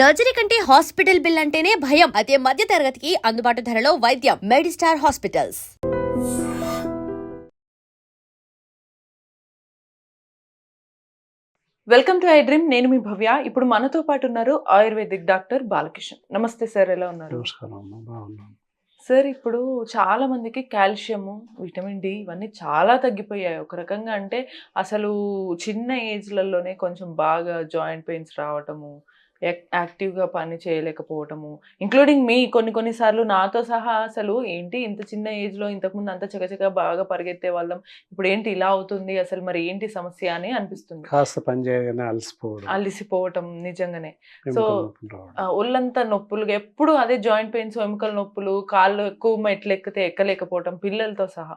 Surgery కంటే hospital bill అంటేనే భయం. అదే మధ్య తరగతికి అందుబాటు ధరలో వైద్యం. Medistar hospitals. Welcome to I dream. నేను మీ భవ్య. ఇప్పుడు మనతో పాటు ఉన్నారు ఆయుర్వేదిక్ డాక్టర్ బాలకిషన్. నమస్తే సార్ ఎలా ఉన్నారు? సార్ ఇప్పుడు చాలా మందికి కాల్షియము విటమిన్ డి ఇవన్నీ చాలా తగ్గిపోయాయి. ఒక రకంగా అంటే అసలు చిన్న ఏజ్లలోనే కొంచెం బాగా జాయింట్ పెయిన్స్ రావటము యాక్టివ్గా పని చేయలేకపోవటము. ఇంక్లూడింగ్ మీ కొన్ని కొన్నిసార్లు నాతో సహా అసలు ఏంటి ఇంత చిన్న ఏజ్లో ఇంతకుముందు అంత చకచక బాగా పరిగెత్తే వాళ్ళం. ఇప్పుడు ఏంటి ఇలా అవుతుంది అసలు మరి ఏంటి సమస్య అని అనిపిస్తుంది. కాస్త అలసిపోవడం. అలిసిపోవటం నిజంగానే. సో, ఒళ్ళంతా నొప్పులు ఎప్పుడు అదే జాయింట్ పెయిన్స్ ఎముకల నొప్పులు కాళ్ళు ఎక్కువ మెట్లు ఎక్కితే ఎక్కలేకపోవటం పిల్లలతో సహా.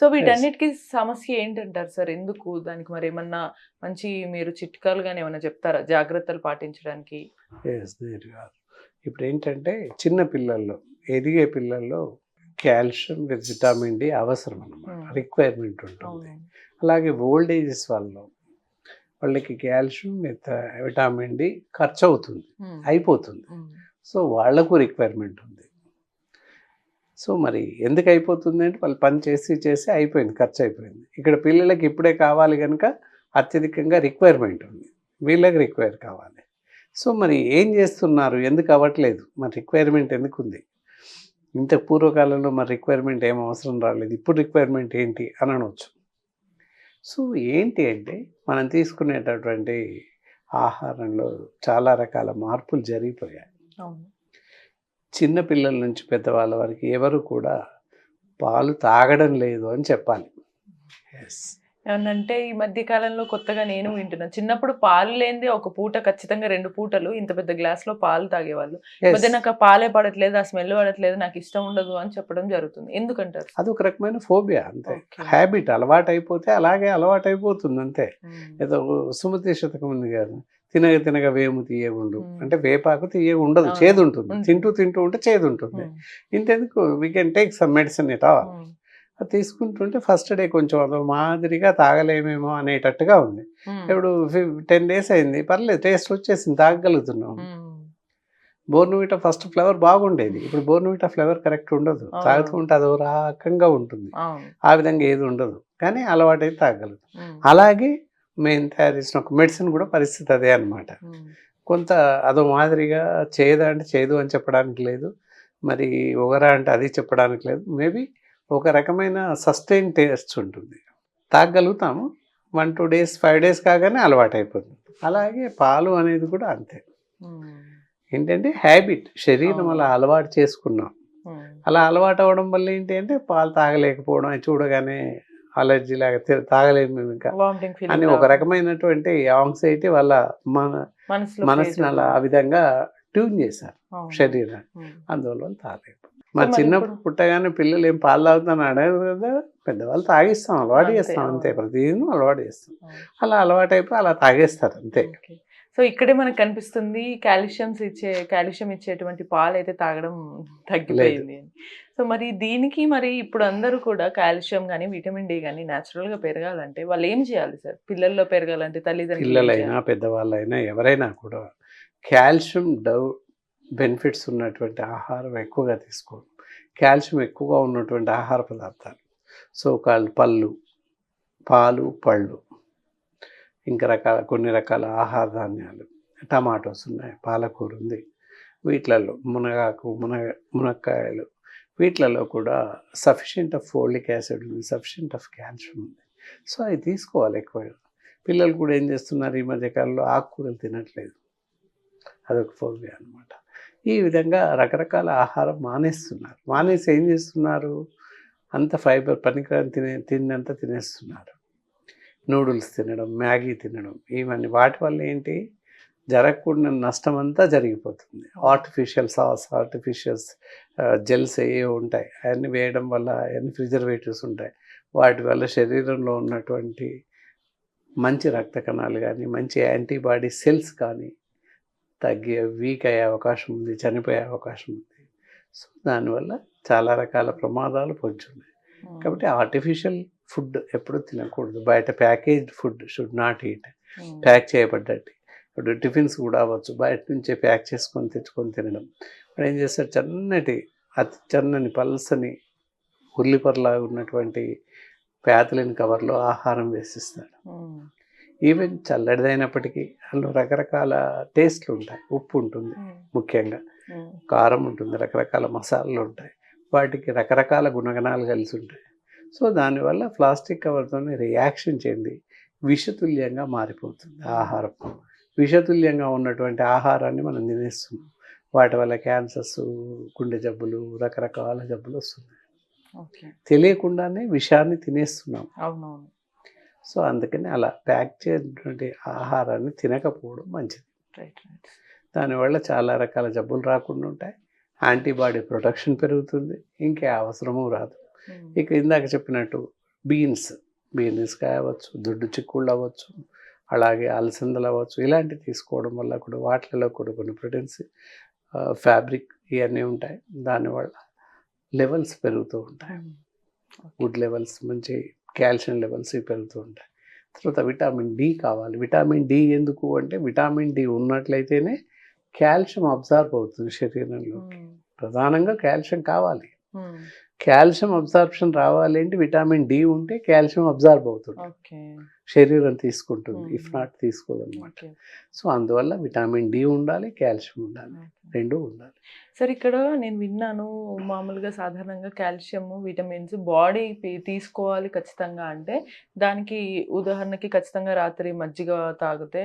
సో వీటన్నిటికీ సమస్య ఏంటంటారు సార్? ఎందుకు? దానికి మరి ఏమన్నా మంచి మీరు చిట్కాలుగానే ఏమన్నా చెప్తారా? జాగ్రత్తలు పాటించడానికి. You are. ఇప్పుడు ఏంటంటే చిన్న పిల్లల్లో ఎదిగే పిల్లల్లో కాల్షియం విత్ విటామిన్ డి అవసరం అన్నమాట Hmm. రిక్వైర్మెంట్ ఉంటుంది. అలాగే ఓల్డ్ ఏజెస్ వాళ్ళు వాళ్ళకి కాల్షియం విత్ విటామిన్ డి ఖర్చు అవుతుంది ఉమ్, అయిపోతుంది. ఉమ్, సో వాళ్ళకు రిక్వైర్మెంట్ ఉంది. సో మరి ఎందుకు అయిపోతుంది అంటే వాళ్ళు పని చేసి చేసి అయిపోయింది ఖర్చు అయిపోయింది ఇక్కడ పిల్లలకి ఇప్పుడే కావాలి కనుక అత్యధికంగా రిక్వైర్మెంట్ ఉంది. వీళ్ళకి రిక్వైర్ కావాలి. సో మరి ఏం చేస్తున్నారు? ఎందుకు అవ్వట్లేదు? మరి రిక్వైర్మెంట్ ఎందుకు ఉంది? ఇంత పూర్వకాలంలో మరి రిక్వైర్మెంట్ ఏం అవసరం రాలేదు. ఇప్పుడు రిక్వైర్మెంట్ ఏంటి? అని అనవచ్చు సో ఏంటి అంటే మనం తీసుకునేటటువంటి ఆహారంలో చాలా రకాల మార్పులు జరిగిపోయాయి. చిన్న పిల్లల నుంచి పెద్దవాళ్ళ వరకు ఎవరు కూడా పాలు తాగడం లేదు అని చెప్పాలి. ఎస్ ఏమన్నంటే ఈ మధ్య కాలంలో కొత్తగా నేను వింటున్నాను చిన్నప్పుడు పాలు లేనిదే ఒక పూట ఖచ్చితంగా రెండు పూటలు ఇంత పెద్ద గ్లాస్లో పాలు తాగేవాళ్ళు. మధ్య నాకు ఆ పాలే పడట్లేదు ఆ స్మెల్ పడట్లేదు నాకు ఇష్టం ఉండదు అని చెప్పడం జరుగుతుంది. ఎందుకంటారు? అది ఒక రకమైన ఫోబియా అంతే. హ్యాబిట్ అలవాటు అయిపోతే అలాగే అలవాటు అయిపోతుంది అంతే ఏదో సుమతి శతకం ఉంది కదా తినగ తినగ వేము తీయగుండు. అంటే వేపాకు తీయగా ఉండదు. చేదు ఉంటుంది. తింటూ తింటూ ఉంటే చేదు ఉంటుంది ఇంతెందుకు? We can take some medicine it all అది తీసుకుంటుంటే ఫస్ట్ డే కొంచెం అదో మాదిరిగా తాగలేమేమో అనేటట్టుగా ఉంది. ఇప్పుడు టెన్ డేస్ అయింది. పర్లేదు టేస్ట్ వచ్చేసింది తాగలుగుతున్నాం ఉమ్, బోర్నవిటా ఫస్ట్ ఫ్లేవర్ బాగుండేది. ఇప్పుడు బోర్నవిటా ఫ్లేవర్ కరెక్ట్ ఉండదు. తాగుతూ ఉంటే అదో రకంగా ఉంటుంది. ఆ విధంగా ఏది ఉండదు. కానీ అలవాటైతే తాగలదు అలాగే మేము తయారు చేసిన ఒక మెడిసిన్ కూడా పరిస్థితి అదే అన్నమాట. ఉమ్, కొంత అదో మాదిరిగా చేయదా అంటే చేయదు అని చెప్పడానికి లేదు. మరి ఒకరా అంటే అది చెప్పడానికి లేదు. మేబీ ఒక రకమైన సస్టైన్ టేస్ట్ ఉంటుంది. తాగలుగుతాము. One two days five days కాగానే అలవాటు అయిపోతుంది అలాగే పాలు అనేది కూడా అంతే. ఏంటంటే హ్యాబిట్. శరీరం. అలా అలవాటు చేసుకున్నాం. అలా అలవాటు అవ్వడం వల్ల ఏంటి అంటే పాలు తాగలేకపోవడం చూడగానే అలర్జీ లాగా తాగలేము మేము ఇంకా. అని ఒక రకమైనటువంటి ఆంగ్జైటీ వాళ్ళ మన మనసుని అలా ఆ విధంగా ట్యూన్ చేశారు. శరీరాన్ని. అందువల్ల తాగలేదు మరి చిన్నప్పుడు పుట్టగానే పిల్లలు ఏం పాలు తాగుతాను అడగరు కదా పెద్దవాళ్ళు తాగిస్తాం అలవాటు చేస్తాం అంతే అవును. ప్రతిదీ అలవాటు చేస్తాం. అలా అలవాటు అయిపోయి అలా తాగేస్తారు అంతే. సో ఇక్కడే మనకు కనిపిస్తుంది కాల్షియంస్ ఇచ్చే కాల్షియం ఇచ్చేటువంటి పాలు అయితే తాగడం తగ్గిపోయింది అని. సో మరి దీనికి మరి ఇప్పుడు అందరూ కూడా కాల్షియం కానీ విటమిన్ డి కానీ న్యాచురల్గా పెరగాలంటే వాళ్ళు ఏం చేయాలి సార్ పిల్లల్లో పెరగాలంటే తల్లిదండ్రులు పిల్లలైనా? పెద్దవాళ్ళైనా ఎవరైనా కూడా కాల్షియం డవ్ బెనిఫిట్స్ ఉన్నటువంటి ఆహారం ఎక్కువగా తీసుకోవడం కాల్షియం ఎక్కువగా ఉన్నటువంటి ఆహార పదార్థాలు. సో కాళ్ళు పళ్ళు పాలు పళ్ళు ఇంకా రకాల కొన్ని రకాల ఆహార ధాన్యాలు టమాటోస్ ఉన్నాయి పాలకూర ఉంది. వీటిలలో మునగాకు మునగ మునక్కాయలు వీటిలలో కూడా సఫిషియంట్ ఆఫ్ ఫోలిక్ యాసిడ్ ఉంది సఫిషియంట్ ఆఫ్ కాల్షియం ఉంది. సో అవి తీసుకోవాలి ఎక్కువగా. పిల్లలు కూడా ఏం చేస్తున్నారు ఈ మధ్యకాలంలో? ఆకుకూరలు తినట్లేదు. అదొక ఫోబియా అనమాట ఈ విధంగా రకరకాల ఆహారం మానేస్తున్నారు. మానేసి ఏం చేస్తున్నారు? అంత ఫైబర్ పనికిరాని తినే తిన్నంత తినేస్తున్నారు. నూడిల్స్ తినడం మ్యాగీ తినడం ఇవన్నీ వాటి వల్ల ఏంటి? జరగకూడని నష్టం అంతా జరిగిపోతుంది ఆర్టిఫిషియల్ సాస్ ఆర్టిఫిషియల్స్ జెల్స్ ఏ ఉంటాయి. అవన్నీ వేయడం వల్ల అవన్నీ ప్రిజర్వేటివ్స్ ఉంటాయి. వాటి వల్ల శరీరంలో ఉన్నటువంటి మంచి రక్త కణాలు కానీ మంచి యాంటీబాడీ సెల్స్ కానీ తగ్గి వీక్ అయ్యే అవకాశం ఉంది చనిపోయే అవకాశం ఉంది. సో దానివల్ల చాలా రకాల ప్రమాదాలు పొంచున్నాయి కాబట్టి ఆర్టిఫిషియల్ ఫుడ్ ఎప్పుడు తినకూడదు. బయట packaged food should not eat pack చేయబడ్డట్టు. ఇప్పుడు టిఫిన్స్ కూడా అవ్వచ్చు. బయట నుంచే ప్యాక్ చేసుకొని తెచ్చుకొని తినడం. వాడు ఏం చేస్తాడు చన్నటి అతి చన్నని పల్సని ఉల్లిపరలాగా ఉన్నటువంటి ప్యాతలిన్ కవర్లో ఆహారం వేసిస్తాడు ఈవెన్ చల్లటిదైనప్పటికీ అందులో రకరకాల టేస్ట్లు ఉంటాయి. ఉప్పు ఉంటుంది ఉమ్, ముఖ్యంగా. ఉమ్, కారం ఉంటుంది రకరకాల మసాలాలు ఉంటాయి. వాటికి రకరకాల గుణగణాలు కలిసి ఉంటాయి. సో దానివల్ల ప్లాస్టిక్ కవర్తో రియాక్షన్ చెంది విషతుల్యంగా మారిపోతుంది ఆహారం. విషతుల్యంగా ఉన్నటువంటి ఆహారాన్ని మనం తినేస్తున్నాం. వాటి వల్ల క్యాన్సర్స్ గుండె జబ్బులు రకరకాల జబ్బులు వస్తున్నాయి. తెలియకుండానే విషాన్ని తినేస్తున్నాం. అవునవును. సో అందుకని అలా ప్యాక్ చేసినటువంటి ఆహారాన్ని తినకపోవడం మంచిది. Right right. దానివల్ల చాలా రకాల జబ్బులు రాకుండా ఉంటాయి. యాంటీబాడీ ప్రొటెక్షన్ పెరుగుతుంది. ఇంకే అవసరము రాదు. ఉమ్, ఇక ఇందాక చెప్పినట్టు బీన్స్ బీన్స్ కాయవచ్చు దుడ్డు చిక్కుళ్ళు అవ్వచ్చు అలాగే అలసందలు అవ్వచ్చు ఇలాంటివి తీసుకోవడం వల్ల కూడా వాటిలలో కూడా కొన్ని ప్రోటీన్స్ ఫ్యాబ్రిక్ ఇవన్నీ ఉంటాయి. దానివల్ల లెవెల్స్ పెరుగుతూ ఉంటాయి. గుడ్ లెవెల్స్ మంచి కాల్షియం లెవెల్స్ పెరుగుతూ ఉంటాయి. తర్వాత విటామిన్ డి కావాలి. విటామిన్ డి ఎందుకు అంటే విటామిన్ డి ఉన్నట్లయితేనే కాల్షియం అబ్జార్బ్ అవుతుంది శరీరంలో ఉమ్, ప్రధానంగా కాల్షియం కావాలి. కాల్షియం అబ్జార్ప్షన్ రావాలి అంటే విటామిన్ డి ఉంటే కాల్షియం అబ్జార్బ్ అవుతుంది. శరీరం తీసుకుంటుంది ఇఫ్. నాట్ తీసుకోదన్నమాట. సో అందువల్ల విటామిన్ డి ఉండాలి కాల్షియం ఉండాలి. రెండు ఉండాలి. సార్ ఇక్కడ నేను విన్నాను మామూలుగా సాధారణంగా కాల్షియం విటమిన్స్ బాడీ తీసుకోవాలి ఖచ్చితంగా అంటే దానికి ఉదాహరణకి ఖచ్చితంగా రాత్రి మజ్జిగ తాగితే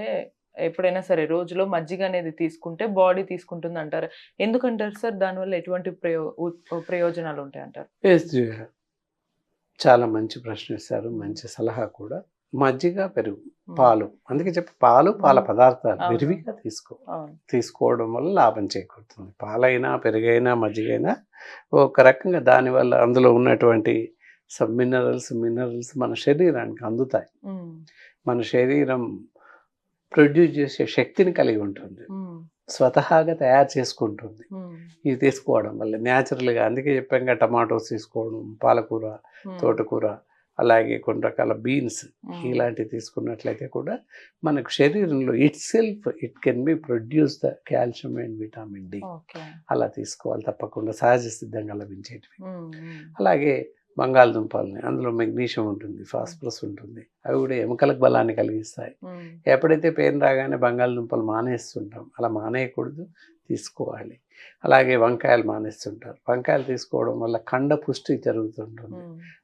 ఎప్పుడైనా సరే రోజులో మజ్జిగ అనేది తీసుకుంటే బాడీ తీసుకుంటుంది అంటారు. ఎందుకంటారు సార్? దానివల్ల ఎటువంటి ప్రయో ప్రయోజనాలు ఉంటాయి అంటారు. చాలా మంచి ప్రశ్న ఇస్తారు మంచి సలహా కూడా. మజ్జిగ పెరుగు పాలు. అందుకే చెప్పి పాలు పాల. పదార్థాలు. విరివిగా తీసుకో. తీసుకోవడం వల్ల లాభం చేకూరుతుంది. పాలైనా పెరుగైనా మజ్జిగైనా ఒక రకంగా దానివల్ల అందులో ఉన్నటువంటి సబ్ మినరల్స్ మినరల్స్ మన శరీరానికి అందుతాయి. మన శరీరం ప్రొడ్యూస్ చేసే శక్తిని కలిగి ఉంటుంది. స్వతహాగా తయారు చేసుకుంటుంది. ఇది తీసుకోవడం వల్ల న్యాచురల్గా అందుకే చెప్పాక టమాటోస్ తీసుకోవడం పాలకూర తోటకూర. అలాగే కొన్ని రకాల బీన్స్ ఇలాంటివి తీసుకున్నట్లయితే కూడా మనకు శరీరంలో itself it can be produce the calcium and vitamin D. అలా తీసుకోవాలి తప్పకుండా సహజ సిద్ధంగా లభించేటివి. అలాగే బంగాళదుంపల్ని అందులో మెగ్నీషియం ఉంటుంది ఫాస్ఫరస్ ఉంటుంది. అవి కూడా ఎముకలకు బలాన్ని కలిగిస్తాయి. ఎప్పుడైతే పెయిన్ రాగానే బంగాళదుంపలు మానేస్తుంటాం అలా మానేయకూడదు. తీసుకోవాలి. అలాగే వంకాయలు మానేస్తుంటారు. వంకాయలు తీసుకోవడం వల్ల కండ పుష్టి జరుగుతుంటుంది.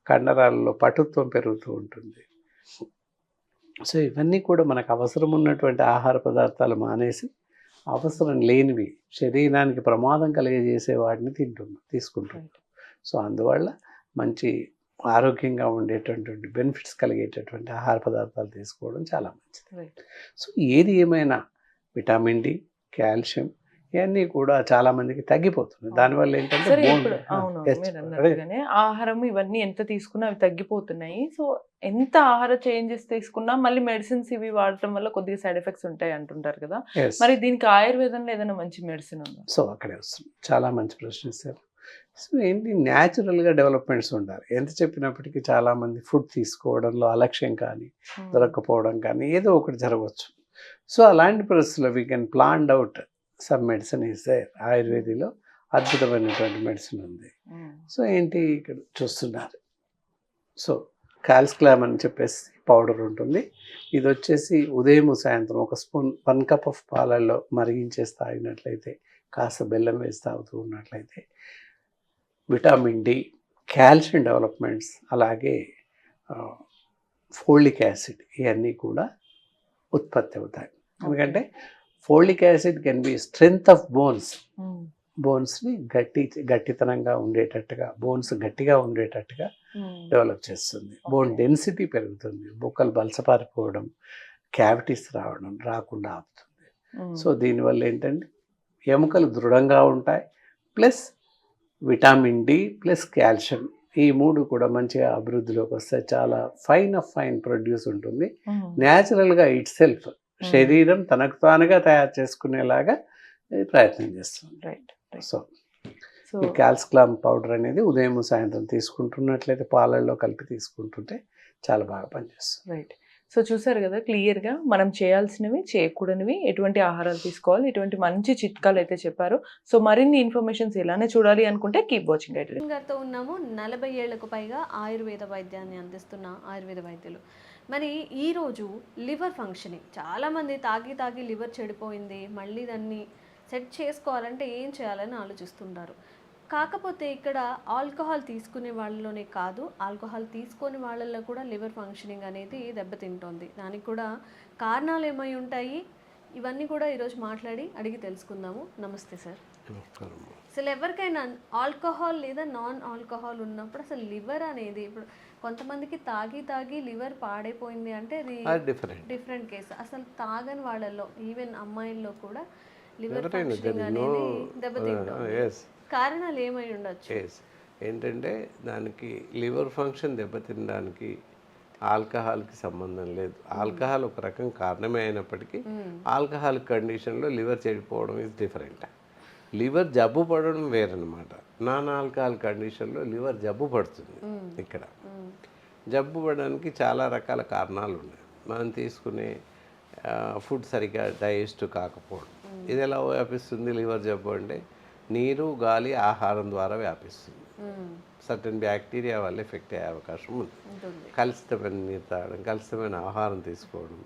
కండరాలలో పటుత్వం పెరుగుతూ ఉంటుంది. సో ఇవన్నీ కూడా మనకు అవసరం ఉన్నటువంటి ఆహార పదార్థాలు మానేసి అవసరం లేనివి శరీరానికి ప్రమాదం కలిగజేసే వాటిని తింటున్నాం తీసుకుంటున్నాం. సో అందువల్ల మంచి ఆరోగ్యంగా ఉండేటటువంటి బెనిఫిట్స్ కలిగేటటువంటి ఆహార పదార్థాలు తీసుకోవడం చాలా మంచిది. సో ఏది ఏమైనా విటామిన్ డి కాల్షియం ఇవన్నీ కూడా చాలా మందికి తగ్గిపోతుంది దానివల్ల ఏంటంటే ఆహారం ఇవన్నీ ఎంత తీసుకున్నా అవి తగ్గిపోతున్నాయి. సో ఎంత ఆహార చేంజెస్ తీసుకున్నా మళ్ళీ మెడిసిన్స్ ఇవి వాడటం వల్ల కొద్దిగా సైడ్ ఎఫెక్ట్స్ ఉంటాయి అంటుంటారు కదా. మరి దీనికి ఆయుర్వేదంలో ఏదైనా మంచి మెడిసిన్ ఉందా? సో అక్కడే వస్తుంది చాలా మంచి ప్రశ్న ఇస్తారు సో ఏంటి న్యాచురల్గా డెవలప్మెంట్స్ ఉండాలి. ఎంత చెప్పినప్పటికీ చాలామంది ఫుడ్ తీసుకోవడంలో అలక్ష్యం కానీ ఉమ్, దొరకపోవడం కానీ ఏదో ఒకటి జరగవచ్చు. సో అలాంటి పరిస్థితుల్లో we can plan out sub medicine ఇస్తే ఆయుర్వేదిలో అద్భుతమైనటువంటి మెడిసిన్ ఉంది. సో ఏంటి ఇక్కడ చూస్తున్నారు? సో కాల్స్క్లామ్ అని చెప్పేసి పౌడర్ ఉంటుంది. ఇది వచ్చేసి ఉదయం సాయంత్రం ఒక స్పూన్ వన్ కప్ ఆఫ్ పాలల్లో మరిగించేసి తాగినట్లయితే కాస్త బెల్లం వేసి తాగుతూ ఉన్నట్లయితే విటామిన్ డి కాల్షియం డెవలప్మెంట్స్ అలాగే ఫోలిక్ యాసిడ్ ఇవన్నీ కూడా ఉత్పత్తి అవుతాయి. ఎందుకంటే folic acid can be strength of bones బోన్స్ని గట్టి గట్టితనంగా ఉండేటట్టుగా బోన్స్ గట్టిగా ఉండేటట్టుగా డెవలప్ చేస్తుంది. బోన్. డెన్సిటీ పెరుగుతుంది. బొక్కలు బలసపారిపోవడం క్యావిటీస్ రావడం రాకుండా ఆపుతుంది. సో దీనివల్ల ఏంటంటే ఎముకలు దృఢంగా ఉంటాయి plus vitamin D plus calcium ఈ మూడు కూడా మంచిగా అభివృద్ధిలోకి వస్తాయి చాలా ఫైన్ ఆఫ్ ఫైన్ ప్రొడ్యూస్ ఉంటుంది. న్యాచురల్గా ఇట్ సెల్ఫ్ శరీరం తనకు తానుగా తయారు చేసుకునేలాగా ప్రయత్నం చేస్తుంది. రైట్ రైట్ సో సో ఈ క్యాల్స్క్లామ్ పౌడర్ అనేది ఉదయం సాయంత్రం తీసుకుంటున్నట్లయితే పాలల్లో కలిపి తీసుకుంటుంటే చాలా బాగా పనిచేస్తుంది. రైట్ సో చూసారు కదా క్లియర్గా మనం చేయాల్సినవి చేయకూడనివి ఎటువంటి ఆహారాలు తీసుకోవాలి ఎటువంటి మంచి చిట్కాలు అయితే చెప్పారు. సో మరిన్ని ఇన్ఫర్మేషన్స్ ఇలానే చూడాలి అనుకుంటే కీప్ వాచింగ్ అయితే గారితో ఉన్నాము. నలభై ఏళ్ళకు పైగా ఆయుర్వేద వైద్యాన్ని అందిస్తున్న ఆయుర్వేద వైద్యులు. మరి ఈరోజు లివర్ ఫంక్షనింగ్ చాలామంది తాగి తాగి లివర్ చెడిపోయింది మళ్ళీ దాన్ని సెట్ చేసుకోవాలంటే ఏం చేయాలని ఆలోచిస్తుంటారు. కాకపోతే ఇక్కడ ఆల్కహాల్ తీసుకునే వాళ్ళలోనే కాదు ఆల్కహాల్ తీసుకొని వాళ్ళల్లో కూడా లివర్ ఫంక్షనింగ్ అనేది దెబ్బతింటోంది. దానికి కూడా కారణాలు ఏమై ఉంటాయి? ఇవన్నీ కూడా ఈరోజు మాట్లాడి అడిగి తెలుసుకుందాము. నమస్తే సార్. అసలు ఎవరికైనా ఆల్కహాల్ లేదా నాన్ ఆల్కహాల్ ఉన్నప్పుడు అసలు లివర్ అనేది ఇప్పుడు కొంతమందికి తాగి తాగి లివర్ పాడైపోయింది అంటే అది డిఫరెంట్ డిఫరెంట్ కేసు అసలు తాగని వాళ్ళల్లో ఈవెన్ అమ్మాయిల్లో కూడా లివర్ ఫంక్షనింగ్ అనేది దెబ్బతింటుంది. కారణాలు ఏమై ఉండొచ్చు? ఏంటంటే దానికి లివర్ ఫంక్షన్ దెబ్బతినడానికి ఆల్కహాల్కి సంబంధం లేదు. ఆల్కహాల్ ఒక రకం కారణమే అయినప్పటికీ ఆల్కహాల్ కండిషన్లో లివర్ చెడిపోవడం ఇస్ డిఫరెంట్ లివర్ జబ్బు పడడం వేరనమాట నాన్ ఆల్కహాల్ కండిషన్లో లివర్ జబ్బు పడుతుంది ఇక్కడ. జబ్బు పడడానికి చాలా రకాల కారణాలు ఉన్నాయి మనం తీసుకునే ఫుడ్ సరిగ్గా డైజెస్ట్ కాకపోవడం. ఇది ఎలా వ్యాపిస్తుంది? లివర్ జబ్బు అంటే నీరు గాలి ఆహారం ద్వారా వ్యాపిస్తుంది. సర్టన్ బ్యాక్టీరియా వల్ల ఎఫెక్ట్ అయ్యే అవకాశం ఉంది. కలుషితమైన నీరు తాగడం కలుషితమైన ఆహారం తీసుకోవడం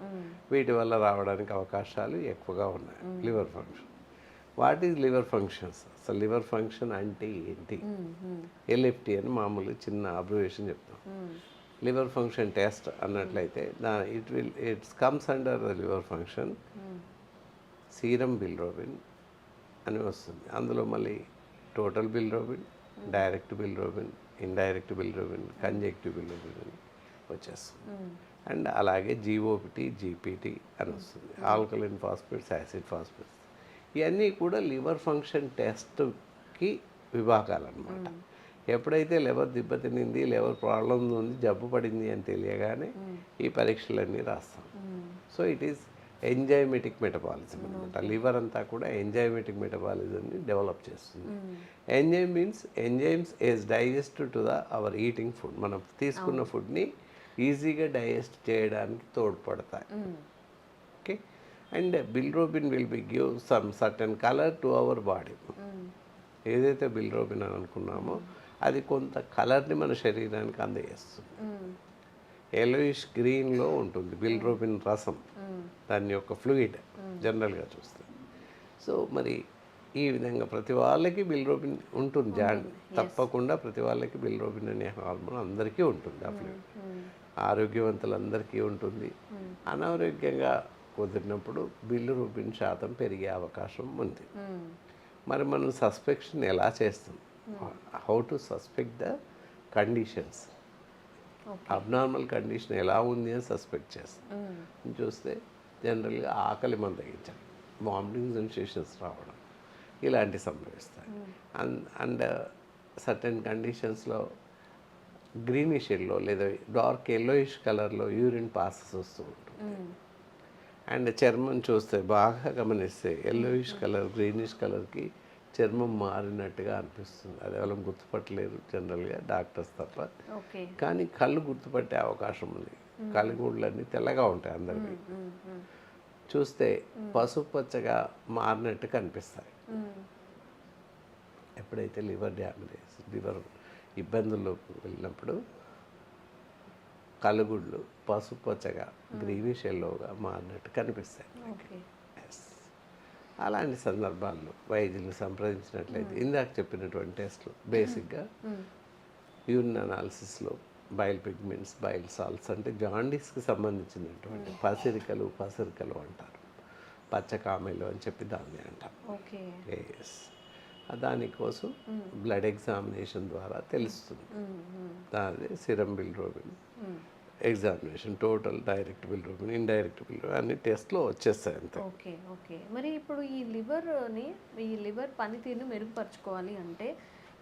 వీటి వల్ల రావడానికి అవకాశాలు ఎక్కువగా ఉన్నాయి. Liver function. What is liver functions? అసలు లివర్ ఫంక్షన్ అంటే ఏంటి? ఎల్ఎఫ్టీ అని మామూలు చిన్న అబ్రివేషన్ చెప్తాం. లివర్ ఫంక్షన్ టెస్ట్ అన్నట్లయితే the it will it's comes under the liver function serum bilirubin అని వస్తుంది. అందులో మళ్ళీ total bilirubin direct bilirubin indirect bilirubin conjugative bilirubin అని వచ్చేస్తుంది. అండ్ అలాగే జీఓపిటి జీపీటీ అని వస్తుంది. ఆల్కలిన్ ఫాస్ఫేట్స్ యాసిడ్ ఫాస్ఫేట్స్ ఇవన్నీ కూడా లివర్ ఫంక్షన్ టెస్ట్కి విభాగాలు అనమాట ఎప్పుడైతే లివర్ దెబ్బతినింది లివర్ ప్రాబ్లం ఉంది జబ్బు పడింది అని తెలియగానే ఈ పరీక్షలన్నీ రాస్తాం. So it is enzymatic metabolism అనమాట లివర్ అంతా కూడా ఎంజైమెటిక్ మెటబాలిజంని డెవలప్ చేస్తుంది. Enzyme means enzymes is digest to the our eating food మనం తీసుకున్న ఫుడ్ని ఈజీగా డైజెస్ట్ చేయడానికి తోడ్పడతాయి. Okay and bilirubin will be give some certain colour to our body ఏదైతే బిల్రోబిన్ అని అనుకున్నామో అది కొంత కలర్ని మన శరీరానికి అందజేస్తుంది. ఎలోయిష్ గ్రీన్లో ఉంటుంది బిల్రోబిన్ రసం. దాని యొక్క ఫ్లూయిడ్ జనరల్గా చూస్తే. సో మరి ఈ విధంగా ప్రతి వాళ్ళకి బిల్రోబిన్ ఉంటుంది జాన్ తప్పకుండా ప్రతి వాళ్ళకి బిల్రోబిన్ అనే హార్మోన్ అందరికీ ఉంటుంది ఆ ఫ్లూయిడ్ ఆరోగ్యవంతులందరికీ ఉంటుంది. అనారోగ్యంగా కుదిరినప్పుడు బిల్లురూబిన్ శాతం పెరిగే అవకాశం ఉంది. మరి మనం సస్పెక్షన్ ఎలా చేస్తాం? How to suspect the conditions abnormal condition ఎలా ఉంది అని సస్పెక్ట్ చేస్తాం. చూస్తే జనరల్గా ఆకలి మందగించడం వామిటింగ్ సెన్సేషన్స్ రావడం. ఇలాంటివి సంభవిస్తాయి. అండ్ అండ్ సర్టెన్ కండిషన్స్లో గ్రీనిష్ ఎల్లో లేదా డార్క్ ఎల్లోయిష్ కలర్లో యూరిన్ పాసెస్ వస్తూ ఉంటుంది. అండ్ చర్మం చూస్తే బాగా గమనిస్తే ఎల్లోయిష్ కలర్ గ్రీనిష్ కలర్కి చర్మం మారినట్టుగా అనిపిస్తుంది. అది ఎవరు గుర్తుపట్టలేరు జనరల్గా డాక్టర్స్ తప్ప. కానీ కళ్ళు గుర్తుపట్టే అవకాశం ఉంది. కళ్ళగుడ్లన్నీ తెల్లగా ఉంటాయి అందరికీ. చూస్తే పసుపు పచ్చగా మారినట్టు కనిపిస్తాయి. ఎప్పుడైతే లివర్ డ్యామేజ్ లివర్ ఇబ్బందుల్లోకి వెళ్ళినప్పుడు కళ్ళగుడ్లు పసుపు పచ్చగా గ్రీనిష్ ఎల్లోగా మారినట్టు కనిపిస్తాయి. అలాంటి సందర్భాల్లో వైద్యులు సంప్రదించినట్లయితే ఇందాక చెప్పినటువంటి టెస్ట్లు బేసిక్గా యూరిన్ అనాలిసిస్లో బైల్ పిగ్మెంట్స్ బైల్ సాల్ట్స్ అంటే జాండీస్కి సంబంధించినటువంటి పసిరికలు పసిరికలు అంటారు. పచ్చకామెలు అని చెప్పి దాన్ని అంటాం. ఓకే. ఎస్ దానికోసం బ్లడ్ ఎగ్జామినేషన్ ద్వారా తెలుస్తుంది. దాని serum bilirubin examination total direct bilirubin indirect bilirubin అన్ని టెస్ట్లో వచ్చేస్తాయి అంతే. Okay okay. మరి ఇప్పుడు ఈ లివర్ని ఈ లివర్ పనితీరుని మెరుగుపరచుకోవాలి అంటే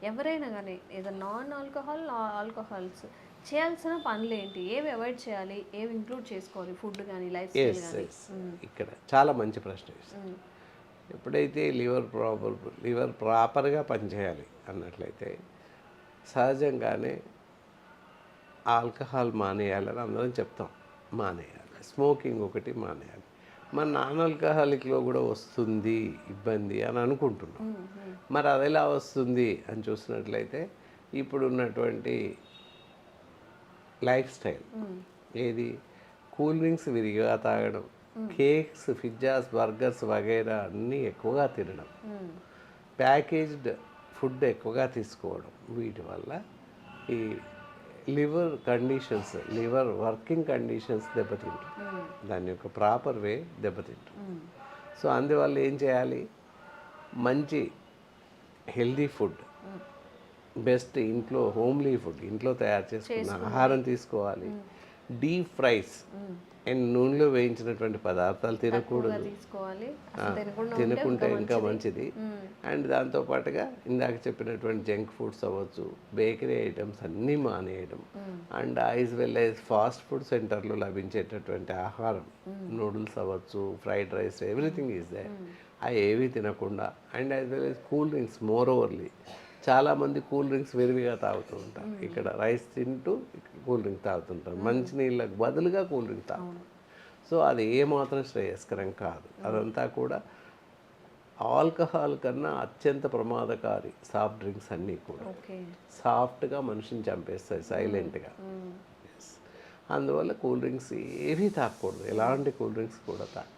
ఎవరైనా కానీ ఏదో నాన్ ఆల్కహాల్ ఆల్కహాల్స్ చేయాల్సిన పనులు ఏంటి ఏవి అవాయిడ్ చేయాలి? ఏవి ఇంక్లూడ్ చేసుకోవాలి? ఫుడ్ కానీ లైఫ్ ఇక్కడ చాలా మంచి ప్రశ్న. ఎప్పుడైతే లివర్ ప్రాపర్ లివర్ ప్రాపర్గా పనిచేయాలి అన్నట్లయితే సహజంగానే ఆల్కహాల్ మానేయాలని అందరం చెప్తాం. మానేయాలి. స్మోకింగ్ ఒకటి మానేయాలి. మన నాన్ ఆల్కహాలిక్లో కూడా వస్తుంది ఇబ్బంది అని అనుకుంటున్నాం. మరి అది ఎలా వస్తుంది అని చూసినట్లయితే ఇప్పుడు ఉన్నటువంటి లైఫ్ స్టైల్. ఏది? కూల్ డ్రింక్స్ విరిగా తాగడం. కేక్స్ పిజ్జాస్ బర్గర్స్ వగైరా అన్నీ ఎక్కువగా తినడం. ప్యాకేజ్డ్ ఫుడ్ ఎక్కువగా తీసుకోవడం. వీటి వల్ల ఈ liver conditions liver working conditions దెబ్బతింటాయి. దాని యొక్క ప్రాపర్ వే దెబ్బతింటాం సో అందువల్ల ఏం చేయాలి? మంచి హెల్దీ ఫుడ్ బెస్ట్ ఇంట్లో హోమ్లీ ఫుడ్ ఇంట్లో తయారు చేసుకున్న ఆహారం తీసుకోవాలి. Deep fries. అండ్ నూనెలో వేయించినటువంటి పదార్థాలు తినకూడదు. తినకుంటే ఇంకా మంచిది. అండ్ దాంతో పాటుగా ఇందాక చెప్పినటువంటి జంక్ ఫుడ్స్ అవ్వచ్చు బేకరీ ఐటమ్స్ అన్నీ మానేయడం. And as well as fast food సెంటర్లో లభించేటటువంటి ఆహారం. నూడిల్స్ అవ్వచ్చు fried rice everything is they అవి ఏవి తినకుండా. And as well as cool drinks more overly. చాలామంది కూల్ డ్రింక్స్ విరివిగా తాగుతూ ఉంటారు. ఇక్కడ రైస్ తింటూ కూల్ డ్రింక్ తాగుతుంటారు మంచినీళ్ళకు బదులుగా కూల్ డ్రింక్ తాగుతారు. సో అది ఏమాత్రం శ్రేయస్కరం కాదు. అదంతా కూడా ఆల్కహాల్ కన్నా అత్యంత ప్రమాదకారి సాఫ్ట్ డ్రింక్స్ అన్నీ కూడా. సాఫ్ట్గా మనిషిని చంపేస్తాయి సైలెంట్గా. అందువల్ల కూల్ డ్రింక్స్ ఏవీ తాగకూడదు ఎలాంటి కూల్ డ్రింక్స్ కూడా తాగకూడదు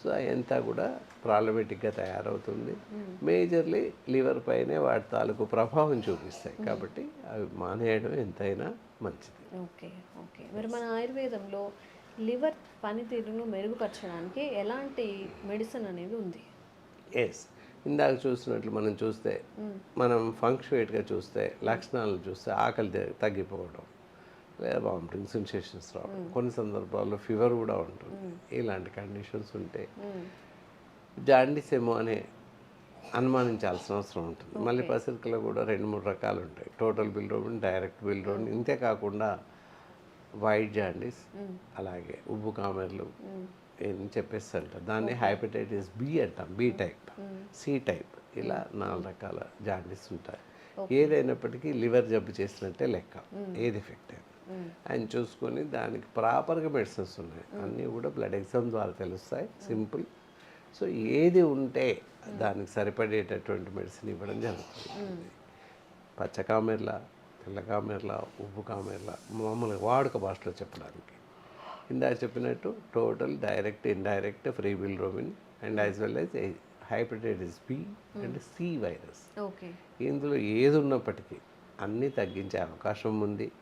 సో అదంతా కూడా ప్రాబ్లమేటిక్గా తయారవుతుంది. మేజర్లీ లివర్ పైనే వాటి తాలూకు ప్రభావం చూపిస్తాయి. కాబట్టి అవి మానేయడం ఎంతైనా మంచిది. Okay okay. మరి మన ఆయుర్వేదంలో లివర్ పనితీరును మెరుగుపరచడానికి ఎలాంటి మెడిసిన్ అనేది ఉంది? ఎస్. ఇందాక చూసినట్లు మనం చూస్తే మనం ఫంక్షుయేట్గా చూస్తే లక్షణాలు చూస్తే ఆకలి తగ్గిపోవడం. వామిటింగ్ సెన్సేషన్స్ రావడం. కొన్ని సందర్భాల్లో ఫీవర్ కూడా ఉంటుంది. ఇలాంటి కండిషన్స్ ఉంటే జాండీస్ ఏమో అనే అనుమానించాల్సిన అవసరం ఉంటుంది. మళ్ళీ పసిరికలో కూడా రెండు మూడు రకాలు ఉంటాయి. Total bilirubin direct bilirubin ఇంతే కాకుండా వైట్ జాండీస్ అలాగే ఉబ్బు కామెర్లు ఏం చెప్పేసి అంటారు దాన్ని హైపటైటిస్ బి అంటాం. బి టైప్ సి టైప్ ఇలా నాలుగు రకాల జాండీస్ ఉంటాయి. ఏదైనప్పటికీ లివర్ జబ్బు చేసినట్టే లెక్క. ఏది ఎఫెక్ట్ అయినా ఆయన చూసుకొని దానికి ప్రాపర్గా మెడిసిన్స్ ఉన్నాయి. అన్నీ కూడా బ్లడ్ ఎగ్జామ్ ద్వారా తెలుస్తాయి. సింపుల్. సో ఏది ఉంటే దానికి సరిపడేటటువంటి మెడిసిన్ ఇవ్వడం జరుగుతుంది. పచ్చ కామెర్ల తెల్ల కామెర్ల ఉప్పు కామెర్ల మామూలుగా వాడుక భాషలో చెప్పడానికి. ఇందాక చెప్పినట్టు total direct indirect free bilirubin and as well as hepatitis B and C virus. Okay. ఇందులో ఏది ఉన్నప్పటికీ అన్నీ తగ్గించే అవకాశం ఉంది.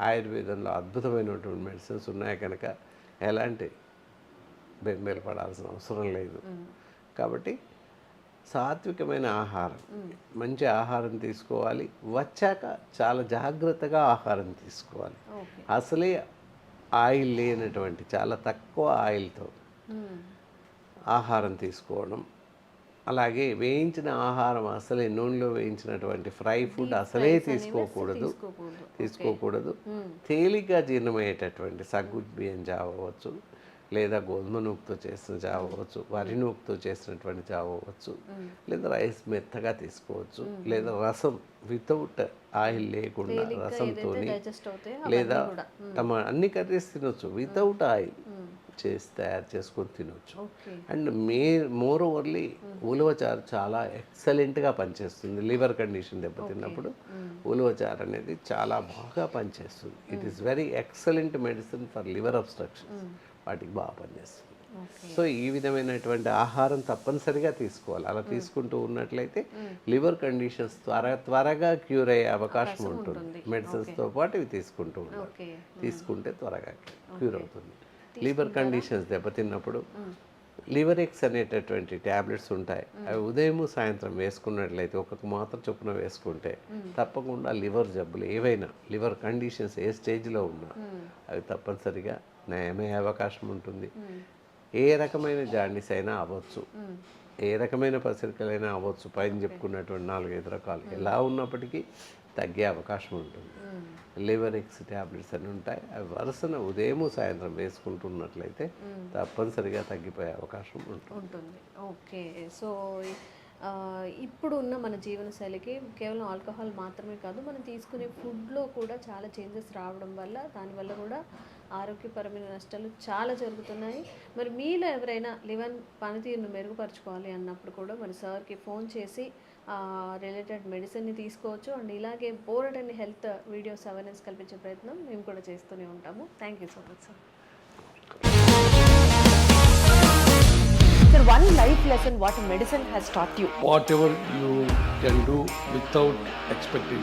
ఆయుర్వేదంలో అద్భుతమైనటువంటి మెడిసిన్స్ ఉన్నాయి కనుక ఎలాంటి బెంబేలు పడాల్సిన అవసరం లేదు. కాబట్టి సాత్వికమైన ఆహారం మంచి ఆహారం తీసుకోవాలి. వచ్చాక చాలా జాగ్రత్తగా ఆహారం తీసుకోవాలి. అసలే ఆయిల్ లేనటువంటి చాలా తక్కువ ఆయిల్తో ఆహారం తీసుకోవడం అలాగే వేయించిన ఆహారం అసలే నూనెలో వేయించినటువంటి ఫ్రై ఫుడ్ అసలే తీసుకోకూడదు. తీసుకోకూడదు. తేలిగ్గా జీర్ణమయ్యేటటువంటి సగ్గు బియ్యం జావ అవ్వచ్చు లేదా గోధుమ నూకుతో చేసిన జావ అవ్వచ్చు వరి నూకుతో చేసినటువంటి జావ అవ్వచ్చు లేదా రైస్ మెత్తగా తీసుకోవచ్చు లేదా రసం వితౌట్ ఆయిల్ లేకుండా అవుతాయి లేదా టమా అన్ని కర్రీస్ తినొచ్చు వితౌట్ ఆయిల్. చేసి తయారు చేసుకొని తినొచ్చు. Okay. And may more overly ఉలవచారు చాలా ఎక్సలెంట్గా పనిచేస్తుంది. లివర్ కండిషన్ దెబ్బతిన్నప్పుడు ఉలవచారు అనేది చాలా బాగా పనిచేస్తుంది. It is very excellent medicine for liver obstruction వాటికి బాగా పనిచేస్తుంది. సో ఈ విధమైనటువంటి ఆహారం తప్పనిసరిగా తీసుకోవాలి. అలా తీసుకుంటూ ఉన్నట్లయితే లివర్ కండిషన్స్ త్వర త్వరగా క్యూర్ అయ్యే అవకాశం ఉంటుంది. మెడిసిన్స్తో పాటు ఇవి తీసుకుంటూ ఉండాలి. ఓకే. తీసుకుంటే త్వరగా క్యూర్ అవుతుంది. లివర్ కండిషన్స్ దెబ్బతిన్నప్పుడు లివర్ ఎక్స్ అనేటటువంటి ట్యాబ్లెట్స్ ఉంటాయి. అవి ఉదయం సాయంత్రం వేసుకున్నట్లయితే ఒక మాత్రం చొప్పున వేసుకుంటే తప్పకుండా లివర్ జబ్బులు ఏవైనా లివర్ కండిషన్స్ ఏ స్టేజ్లో ఉన్నా అవి తప్పనిసరిగా నయమయ్యే అవకాశం ఉంటుంది. ఏ రకమైన జాండీస్ అయినా అవ్వచ్చు. ఏ రకమైన పసిరికలైనా అవ్వచ్చు. పైన చెప్పుకున్నటువంటి నాలుగైదు రకాలు. ఎలా ఉన్నప్పటికీ తగ్గే అవకాశం ఉంటుంది. లివర్ ఎక్స్ ట్యాబ్లెట్స్ అని ఉంటాయి. అవి వరుసన ఉదయం సాయంత్రం వేసుకుంటున్నట్లయితే తప్పనిసరిగా తగ్గిపోయే అవకాశం ఉంటుంది. ఉంటుంది. ఓకే. సో ఇప్పుడు ఉన్న మన జీవనశైలికి కేవలం ఆల్కహాల్ మాత్రమే కాదు మనం తీసుకునే ఫుడ్లో కూడా చాలా చేంజెస్ రావడం వల్ల దానివల్ల కూడా ఆరోగ్యపరమైన నష్టాలు చాలా జరుగుతున్నాయి. మరి మీలో ఎవరైనా లివర్ పనితీరును మెరుగుపరచుకోవాలి అన్నప్పుడు కూడా మరి సార్కి ఫోన్ చేసి రిలేటెడ్ మెడిసిన్ని తీసుకోవచ్చు అండ్ ఇలాగే board and health videos awareness కల్పించే ప్రయత్నం మేము కూడా చేస్తూనే ఉంటాము thank you so much sir Sir, one life lesson what medicine has taught you. whatever you can do without expecting.